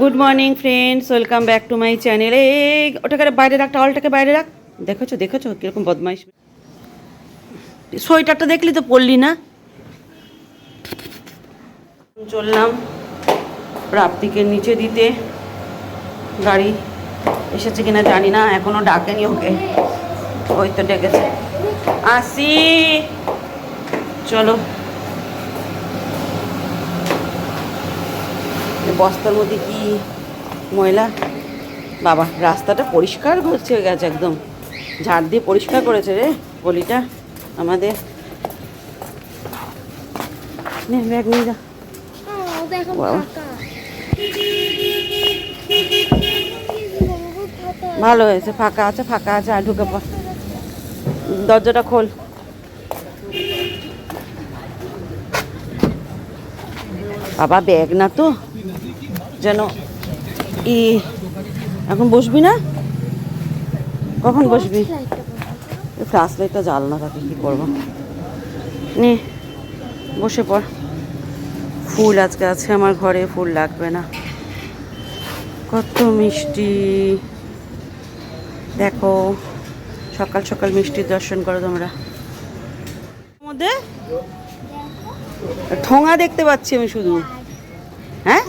Good morning friends welcome back to my channel এই ওটাকে বাইরে রাখ, টাওয়ালটাকে বাইরে রাখ। দেখেছ দেখেছ? কীরকম বদমাইশ। সোয়েটারটা দেখলি তো পড়লি না? চললাম প্রাপ্তিকে নিচে দিতে। গাড়ি এসেছে কিনা জানি না, এখনও ডাকেনি ওকে। ওই তো ডেকেছে। আসি। চলো। বস্তার মধ্যে কি ময়লা? বাবা রাস্তাটা পরিষ্কার হচ্ছে হয়ে গেছে একদম। ঝাড় দিয়ে পরিষ্কার করেছে রে গলিটা আমাদের। নে ব্যাগ নিয়ে যা। ও দেখো বাবা। ফাঁকা। ভালো হয়েছে ফাঁকা আছে ফাঁকা আছে আর ঢুকে দরজাটা খোল। বাবা ব্যাগ না তো। যেন ই, এখন বসবি না? কখন বসবি? ফ্লাশ লাইটটা জ্বাল না তাকে কী করব? নে, বসে পড়। ফুল আজকে আছে আমার ঘরে, ফুল লাগবে না। কত মিষ্টি। দেখো, সকাল সকাল মিষ্টির দর্শন করো তোমরা। মধ্যে? ঠোঙা দেখতে পাচ্ছি আমি শুধু। হ্যাঁ?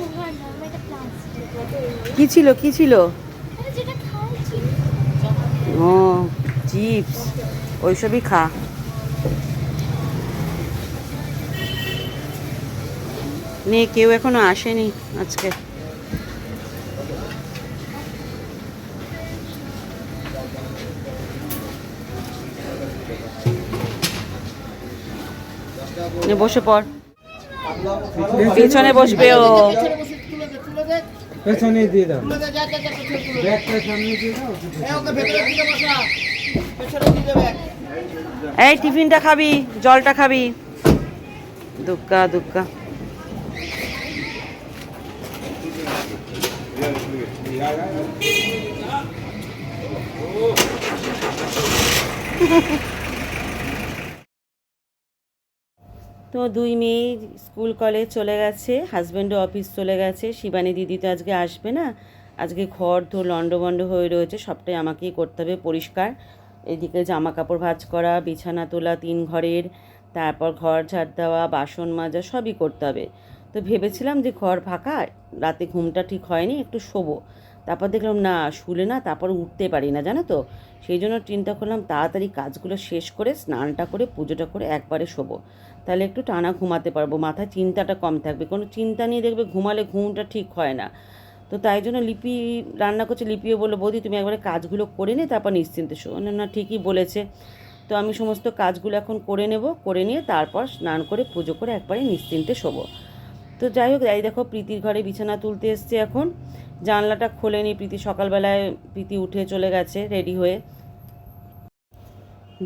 কি ছিল কি ছিল? ও, চিপস। ওইসবই খা। নে, কেউ এখনও আসেনি আজকে। বসে পড়। পেছনে বসবে ও। পেছনে দিয়ে দাও। ব্যাগটা সামনে দিয়ে দাও এই টিফিনটা খাবি জলটা খাবি। দুগ্গা দুগ্গা তো দুই মেয়ে স্কুল কলেজ চলে গেছে হাজব্যান্ডও অফিস চলে গেছে। শিবানী দিদি তো আজকে আসবে না। আজকে ঘর তো লন্ডভন্ড হয়ে রয়েছে, সবটাই আমাকেই করতে হবে, পরিষ্কার। এদিকে জামা কাপড় ভাঁজ করা, বিছানা তোলা, তিন ঘরের তারপর ঘর ঝাড় দেওয়া, বাসন মাজা সবই করতে হবে। তো ভেবেছিলাম যে ঘর ফাঁকা, রাতে ঘুমটা ঠিক হয়নি, একটু শোবো। তারপর দেখলাম, না, শুলে না, তারপর উঠতে পারি না, জানো তো? সেই জন্য চিন্তা করলাম, তাড়াতাড়ি কাজগুলো শেষ করে, স্নানটা করে, পুজোটা করে একবারে শোবো। তাহলে একটু টানা ঘুমাতে পারব, মাথায় চিন্তাটা কম থাকবে। কোনো চিন্তা নিয়ে দেখবে ঘুমালে ঘুমটা ঠিক হয় না। তো তাই জন্য লিপি রান্না করছে, লিপিও বলল, বৌদি, তুমি একবারে কাজগুলো করে নে, তারপর নিশ্চিন্তে শো। না না, ঠিকই বলেছে। তো আমি সমস্ত কাজগুলো এখন করে নেব, করে নিয়ে তারপর স্নান করে পুজো করে একবারে নিশ্চিন্তে শোবো। তো যাই হোক, এই দেখো প্রীতির ঘরে বিছানা তুলতে এসছে এখন। জানলাটা খোলেনি, প্রীতি সকালবেলায় প্রীতি উঠে চলে গেছে রেডি হয়ে।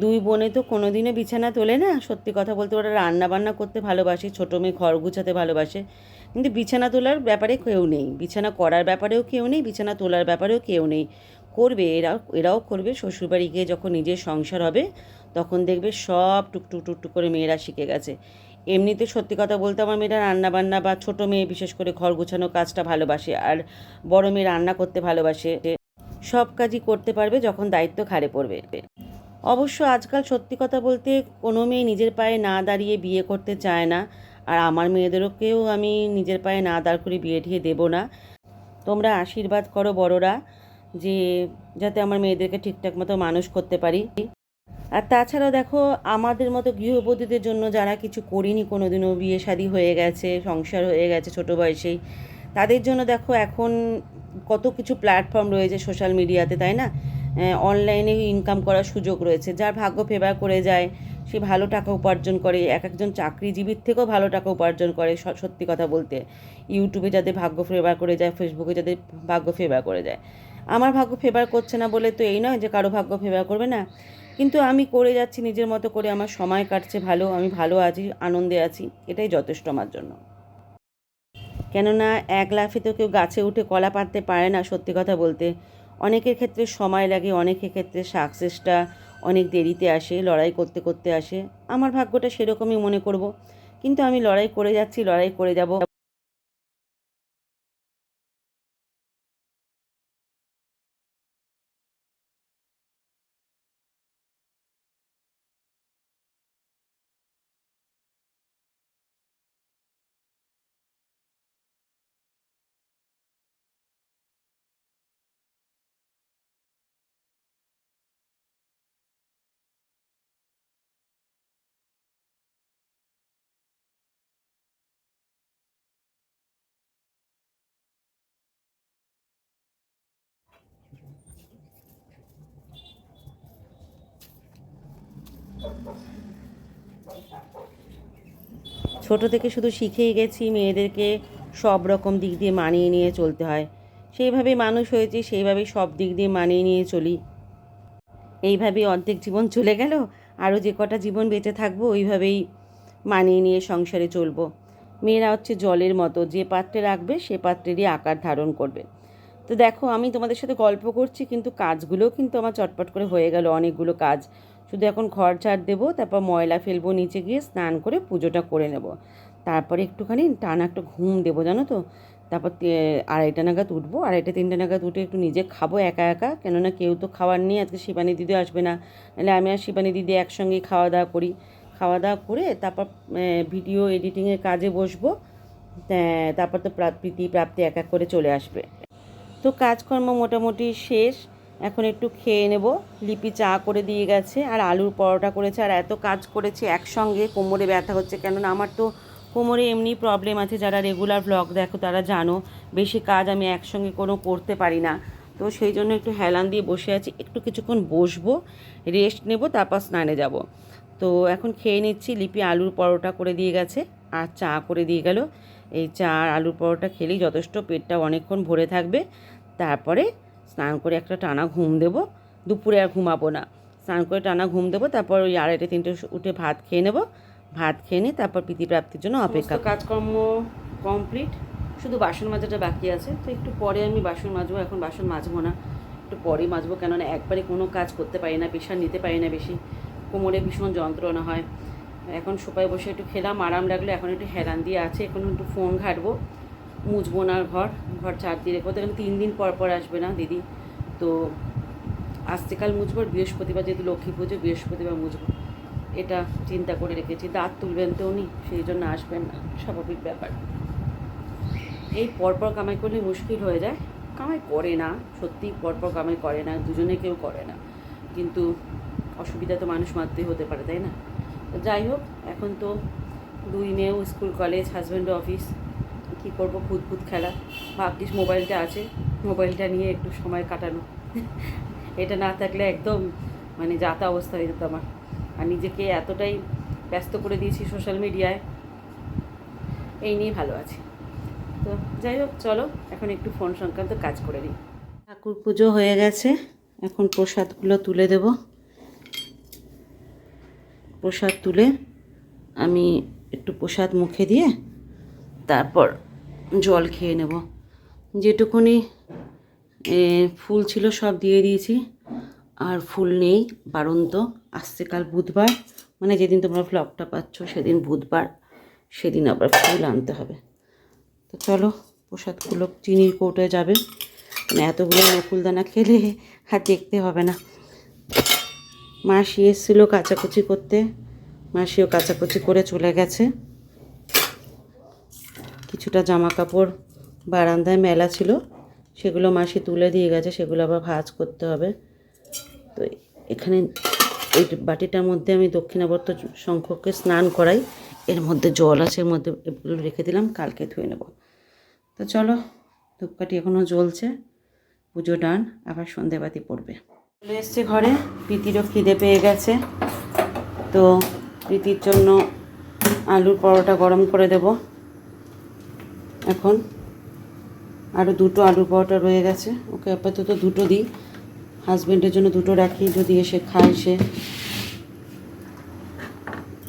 দুই বোনে তো কোনোদিনও বিছানা তোলে না, সত্যি কথা বলতে ওরা রান্না বান্না করতে ভালোবাসে, ছোটো মেয়ে ঘর গুছাতে ভালোবাসে। কিন্তু বিছানা তোলার ব্যাপারে কেউ নেই, বিছানা করার ব্যাপারেও কেউ নেই, বিছানা তোলার ব্যাপারেও কেউ নেই। করবে এরাও এরাও করবে। শ্বশুরবাড়ি গিয়ে যখন নিজের সংসার হবে, তখন দেখবে সব টুকটুক টুকটুক করে মেয়েরা শিখে গেছে। এমনিতে সত্যি কথা বলতে আমার মেয়েরা রান্না বান্না বা ছোটো মেয়ে বিশেষ করে ঘর গোছানো কাজটা ভালোবাসে আর বড় মেয়ে রান্না করতে ভালোবাসে। সব কাজই করতে পারবে যখন দায়িত্ব ঘাড়ে পড়বে। অবশ্য আজকাল সত্যি কথা বলতে কোনো মেয়ে নিজের পায়ে না দাঁড়িয়ে বিয়ে করতে চায় না। আর আমার মেয়েদেরকেও আমি নিজের পায়ে না দাঁড় করে বিয়ে ঠিয়ে দেবো না। তোমরা আশীর্বাদ করো বড়রা। যে যাতে আমার মেয়েদেরকে ঠিকঠাক মতো মানুষ করতে পারি। আর তাছাড়াও দেখো, আমাদের মতো গৃহবধূদের জন্য যারা কিছু করিনি কোনো দিনও বিয়ে শাদী হয়ে গেছে, সংসার হয়ে গেছে ছোটো বয়সেই, তাদের জন্য দেখো এখন কত কিছু প্ল্যাটফর্ম রয়েছে সোশ্যাল মিডিয়াতে তাই না? অনলাইনে ইনকাম করার সুযোগ রয়েছে। যার ভাগ্য ফেভার করে যায়, সে ভালো টাকা উপার্জন করে, এক একজন চাকরিজীবীর থেকেও ভালো টাকা উপার্জন করে সত্যি কথা বলতে। ইউটিউবে যাদের ভাগ্য ফেভার করে যায় ফেসবুকে যাদের ভাগ্য ফেভার করে যায়। আমার ভাগ্য ফেভার করছে না বলে তো এই নয় যে কারও ভাগ্য ফেভার করবে না। কিন্তু আমি করে যাচ্ছি, নিজের মতো করে আমার সময় কাটছে, ভালো, আমি ভালো আছি, আনন্দে আছি, এটাই যথেষ্ট আমার জন্য। কেননা এক লাফে তো কেউ গাছে উঠে কলা পারতে পারে না সত্যি কথা বলতে। অনেকের ক্ষেত্রে সময় লাগে, অনেকের ক্ষেত্রে সাকসেসটা অনেক দেরিতে আসে, লড়াই করতে করতে আসে। আমার ভাগ্যটা সেরকমই মনে করব। কিন্তু আমি লড়াই করে যাচ্ছি, লড়াই করে যাব। ছোট থেকে শুধু শিখেই গেছি মেয়েদেরকে সব রকম দিক দিয়ে মানিয়ে নিয়ে চলতে হয়। সেইভাবেই মানুষ হয়েছি, সেইভাবেই সব দিক দিয়ে মানিয়ে নিয়ে চলি। এইভাবেই অর্ধেক জীবন চলে গেল, আরও যে কটা জীবন বেঁচে থাকব ওইভাবেই মানিয়ে নিয়ে সংসারে চলবো। মেয়েরা হচ্ছে জলের মতো, যে পাত্রে রাখবে সে পাত্রেরই আকার ধারণ করবে। তো দেখো, আমি তোমাদের সাথে গল্প করছি, কিন্তু কাজগুলোও কিন্তু আমার চটপট করে হয়ে গেল, অনেকগুলো কাজ। শুধু এখন ঘর ঝাড় দেবো, তারপর ময়লা ফেলব নিচে গিয়ে, স্নান করে পুজোটা করে নেব। তারপরে একটুখানি টানা একটা ঘুম দেবো, জানো তো? তারপর আড়াইটা নাগাদ উঠবো, আড়াইটা, তিনটে নাগাদ উঠে একটু নিজে খাব একা একা, কেননা কেউ তো খাওয়ার নেই, আজকে শিবানী দিদি আসবে না। নাহলে আমি আর শিবানী দিদি একসঙ্গেই খাওয়া দাওয়া করি। খাওয়া দাওয়া করে তারপর ভিডিও এডিটিংয়ের কাজে বসবো। তারপর তো প্রাপ্তি প্রাপ্তি এক এক করে চলে আসবে। তো কাজকর্ম মোটামুটি শেষ। এখন একটু খেয়ে নেব। লিপি চা করে দিয়ে গেছে, আর আলুর পরোটা করেছে, আর এত কাজ করেছে, একসঙ্গে কোমরে ব্যথা হচ্ছে। কেননা আমার তো কোমরে এমনি প্রবলেম আছে, যারা রেগুলার ব্লগ দেখো তারা জানো, বেশি কাজ আমি একসঙ্গে কোনো করতে পারি না। তো সেই জন্য একটু হেলান দিয়ে বসে আছি, একটু কিছুক্ষণ বসবো রেস্ট নেব, তারপর স্নানে যাব। তো এখন খেয়ে নিচ্ছি, লিপি আলুর পরোটা করে দিয়ে গেছে, আর চা করে দিয়ে গেল। এই চা আর আলুর পরোটা খেলেই যথেষ্ট পেটটা অনেকক্ষণ ভরে থাকবে। তারপরে স্নান করে একটা টানা ঘুম দেবো। দুপুরে আর ঘুমাবো না। স্নান করে টানা ঘুম দেবো তারপর ওই আড়াইটে তিনটে উঠে ভাত খেয়ে নেব। ভাত খেয়ে নিয়ে তারপর প্রীতি প্রাপ্তির জন্য অপেক্ষা কাজকর্ম কমপ্লিট। শুধু বাসন মাজাটা বাকি আছে। তো একটু পরে আমি বাসন মাজবো এখন বাসন মাজবো না। একটু পরে মাজবো কেননা একবারে কোনো কাজ করতে পারি না প্রেশার নিতে পারি না বেশি। কোমরে ভীষণ যন্ত্রণা হয়। এখন সোপায় বসে একটু খেলাম আরাম লাগল এখন একটু হেরান দিয়ে আছে এখন একটু ফোন ঘাটবো। মুছবো না ঘর ঘর চার দিয়ে রেখো তো তিন দিন পর পর আসবে না দিদি। তো আসতেকাল মুছবো বৃহস্পতিবার যেহেতু লক্ষ্মী পুজো, বৃহস্পতিবার মুছবো। এটা চিন্তা করে রেখেছি। দাঁত তুলবেন তো উনি, সেই জন্য আসবেন না। স্বাভাবিক ব্যাপার। এই পরপর কামাই করলে মুশকিল হয়ে যায়। কামাই করে না, সত্যি পরপর কামাই করে না, দুজনে কেউ করে না। কিন্তু অসুবিধা তো মানুষ মাত্রই হতে পারে, তাই না? যাই হোক, এখন তো দুই মেয়েও স্কুল, কলেজ হাজব্যান্ড অফিস। কী করব? ভূত ভূত খেলা। ভাবছিস মোবাইলটা আছে, মোবাইলটা নিয়ে একটু সময় কাটানো। এটা না থাকলে একদম মানে যাতা অবস্থা হয়ে যেত আমার। আর নিজেকে এতটাই ব্যস্ত করে দিয়েছি সোশ্যাল মিডিয়ায় এই নিয়ে ভালো আছি। তো যাই হোক, চলো, এখন একটু ফোন সংক্রান্ত কাজ করে নিই। ঠাকুর পুজো হয়ে গেছে। এখন প্রসাদগুলো তুলে দেব। প্রসাদ তুলে আমি একটু প্রসাদ মুখে দিয়ে তারপর জল খেয়ে নেব। যেটুকুনি ফুল ছিল সব দিয়ে দিয়েছি। আর ফুল নেই বারন্ত আসছে কাল বুধবার। মানে যেদিন তোমরা ভ্লগটা পাচ্ছ, সেদিন বুধবার। সেদিন আবার ফুল আনতে হবে। তো চলো, প্রসাদগুলো চিনির কৌটোয় যাবে। মানে এতগুলো নকুলদানা খেলে আর দেখতে হবে না। মাসি এসেছিল কাচাকুচি করতে। মাসিও কাচাকুচি করে চলে গেছে। কিছুটা জামা কাপড় বারান্দায় মেলা ছিল, সেগুলো মাসি তুলে দিয়ে গেছে, সেগুলো আবার ভাঁজ করতে হবে। তো এখানে এই বাটিটার মধ্যে আমি দক্ষিণাবর্ত শঙ্খকে স্নান করাই, এর মধ্যে জল আছে, এর মধ্যে এগুলো রেখে দিলাম, কালকে ধুয়ে নেব। তো চলো, ধূপকাঠি এখনও জ্বলছে, পুজো ডান, আবার সন্ধেবাতি পড়বে। চলে এসছে ঘরে, প্রীতিরও খিদে পেয়ে গেছে, তো প্রীতির জন্য আলুর পরোটা গরম করে দেব। এখন। আরও দুটো আলুর পরোটা রয়ে গেছে। ওকে আপাতত দুটো দিই। হাজব্যান্ডের জন্য দুটো রাখি, যদি এসে খায় সে।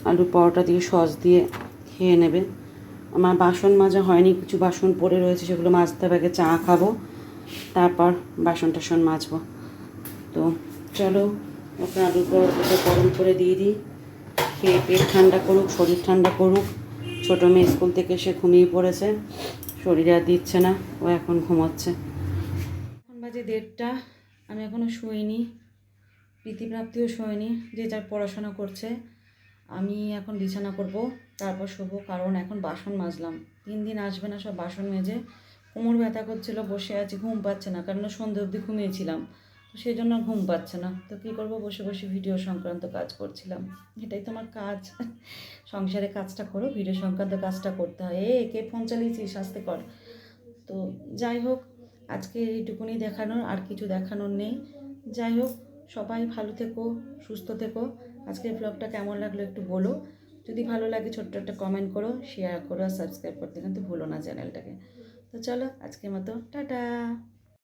আলুর পরোটা দিয়ে, সস দিয়ে খেয়ে নেবে। আমার বাসন মাজা হয়নি, কিছু বাসন পড়ে রয়েছে, সেগুলো মাজতে হবে, আগে চা খাব। তারপর বাসন টাসন মাজবো। তো চলো, ওকে আলুর পরোটা গরম করে দিয়ে দিই। খেয়ে পেট ঠান্ডা করুক, শরীর ঠান্ডা করুক। ছোটো মেয়ে স্কুল থেকে সে ঘুমিয়ে পড়েছে। শরীরে আর দিচ্ছে না, ও এখন ঘুমাচ্ছে। এখন বাজে দেড়টা, আমি এখনও শুইনি, প্রীতিপ্রাপ্তিও শোয়নি যে যার পড়াশোনা করছে। আমি এখন বিছানা করব, তারপর শোবো, কারণ এখন বাসন মাজলাম। তিন দিন আসবে না সব বাসন মেজে। কোমর ব্যথা করছিল, বসে আছি, ঘুম পাচ্ছে না, কারণ সন্ধ্যে অবধি ঘুমিয়েছিলাম। সেই জন্য ঘুম পাচ্ছে না। তো কী করব? বসে বসে ভিডিও সংক্রান্ত কাজ করছিলাম। এটাই তোমার কাজ। সংসারে কাজটা করো ভিডিও সংক্রান্ত কাজটা করতে হয়। এ, কে ফোন চালিয়েছিস? আস্তে কর। তো যাই হোক, আজকে এইটুকুনি দেখানোর, আর কিছু দেখানোর নেই। যাই হোক, সবাই ভালো থেকো, সুস্থ থেকো। আজকের ব্লগটা কেমন লাগল একটু বলো। যদি ভালো লাগে, ছোট্ট একটা কমেন্ট করো শেয়ার করো আর সাবস্ক্রাইব করতে কিন্তু ভুলো না চ্যানেলটাকে তো চলো, আজকের মতো, টাটা!